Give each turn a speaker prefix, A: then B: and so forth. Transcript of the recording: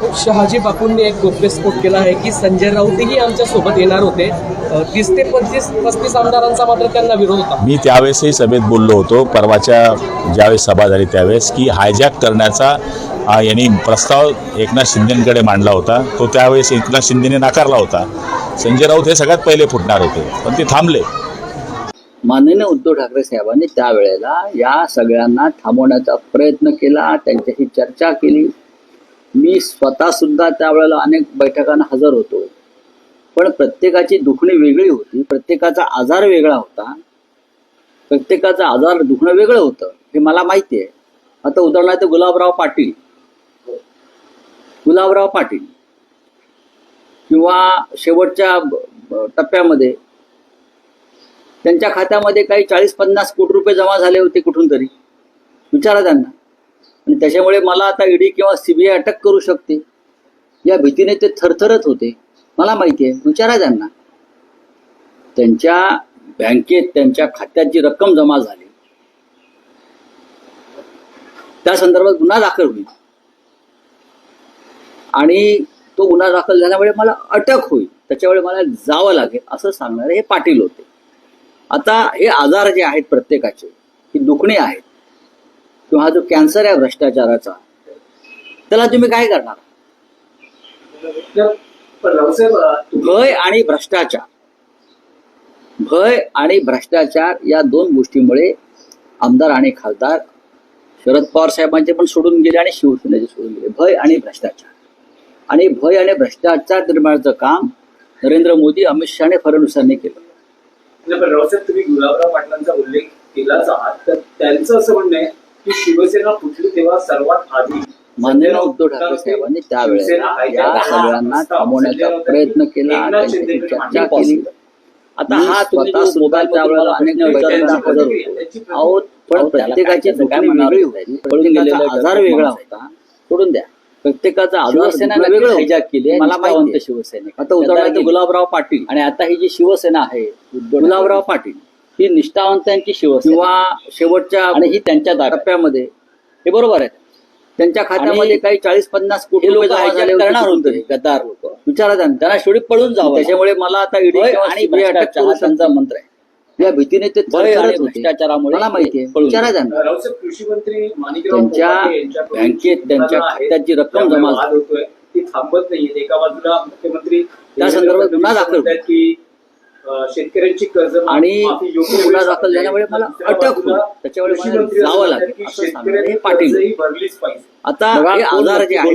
A: शहाजी बापूंनी एक गोप्यस्फोट केला आहे की संजय राऊतही आमच्यासोबत येणार होते. तीस ते पंचवीस पस्तीस आमदारांचा मात्र त्यांना विरोध होता.
B: मी त्यावेळेसही सभेत बोललो होतो परवाच्या ज्यावेळेस सभा झाली त्यावेळेस की हायजॅक करण्याचा यांनी प्रस्ताव एकनाथ शिंदेकडे मांडला होता. तो त्यावेळेस एकनाथ शिंदेने नाकारला होता. संजय राऊत हे सगळ्यात पहिले फुटणार होते पण ते थांबले.
C: माननीय उद्धव ठाकरे साहेबांनी त्यावेळेला या सगळ्यांना थांबवण्याचा प्रयत्न केला त्यांच्याशी चर्चा केली. मी स्वतः सुद्धा त्यावेळेला अनेक बैठकांना हजर होतो. पण प्रत्येकाची दुखणी वेगळी होती प्रत्येकाचा आजार वेगळा होता. प्रत्येकाचा आजार दुखणं वेगळं होतं हे मला माहिती आहे. आता उदाहरणार्थ गुलाबराव पाटील. गुलाबराव पाटील. किंवा शेवटच्या टप्प्यामध्ये. त्यांच्या खात्यामध्ये काही चाळीस पन्नास कोटी रुपये जमा झाले होते कुठून तरी. विचारा त्यांना. आणि त्याच्यामुळे मला आता ईडी किंवा सीबीआय अटक करू शकते. या भीतीने ते थरथरत होते. मला माहिती आहे. विचारा त्यांना. त्यांच्या बँकेत त्यांच्या खात्यात जी रक्कम जमा झाली त्या संदर्भात गुन्हा दाखल होईल. आणि तो गुन्हा दाखल झाल्यामुळे मला अटक होईल. त्याच्यामुळे मला जावं लागेल असं सांगणारे हे पाटील होते. आता हे आजार जे आहेत प्रत्येकाचे ही दुखणी आहेत. किंवा हा जो कॅन्सर आहे भ्रष्टाचाराचा त्याला तुम्ही काय करणार? भय आणि भ्रष्टाचार. भय आणि भ्रष्टाचार या दोन गोष्टीमुळे आमदार आणि खासदार शरद पवार साहेबांचे पण सोडून गेले आणि शिवसेनेचे सोडून गेले. भय आणि भ्रष्टाचार. आणि भय आणि भ्रष्टाचार निर्माणाचं काम नरेंद्र मोदी अमित शहा आणि फडणवीसांनी केलं.
D: म्हणजे तुम्ही गुलाबराव पाटलांचा उल्लेख केलाच आहात. तर त्यांचं असं म्हणणं आहे की शिवसेना फुटली तेव्हा सर्वात आधी
C: माननीय उद्धव ठाकरे साहेबांनी त्यावेळेला या सगळ्यांना थांबवण्याचा प्रयत्न केला चर्चा केली. आता हा जो मोबाईल त्यावेळेला अनेक बैठकांना हजर होतो अहो पण प्रत्येकाची होती. प्रत्येकाचा आजार वेगळा होता. सोडून द्या. प्रत्येकाचा आजार
E: शिवसेना
C: वेगळं होतं.
E: केली
C: मला माहिती.
E: शिवसैनिक
C: आता उदाहरणार्थ गुलाबराव पाटील.
E: आणि आता ही जी शिवसेना आहे
C: गुलाबराव पाटील.
E: ही निष्ठावंतांची शिवसेना
C: किंवा शेवटच्या
E: आणि ही त्यांच्या
C: टप्प्यामध्ये.
E: हे बरोबर आहे.
C: त्यांच्या खात्यामध्ये काही चाळीस पन्नास कोटी
E: हे
C: रुपये
E: लोक
C: झाले
E: करणार होते. गद्दार लोक.
C: विचारा त्यांना
E: त्यांना शेवटी पळून जावं
C: त्याच्यामुळे मला आता ईडी
E: भय
C: किंवा
E: आणि
C: CBI अटक
E: भ्रष्टाचार
C: करू
E: हा त्यांचा. मंत्र आहे.
C: या भीतीने ते
E: भय आणि
C: थरथरत होते.
E: भ्रष्टाचारामुळे
C: मला माहिती आहे.
E: पळून
C: विचारा. त्यांना
D: रावसाहेब कृषी मंत्री माणिकराव
C: त्यांच्या
D: कोकाटे यांच्याकडून
C: बँकेत त्यांच्या
D: सूचना आहेत.
C: खात्यात जी रक्कम
D: त्यामुळे
C: जमा
D: वाद होतोय. ती थांबत नाहीये. एका बाजूला मुख्यमंत्री
C: त्या संदर्भात गुन्हा दाखल
D: की शेतकऱ्यांची कर्ज
C: आणि गुन्हा दाखल
D: झाली.
C: झाल्यामुळे मला अटक होईल. त्याच्यामुळे जावं लागेल
D: शेतकऱ्यांनी
C: पाटील
D: भरलीच पाहिजे
C: आता हे आजार जे आहेत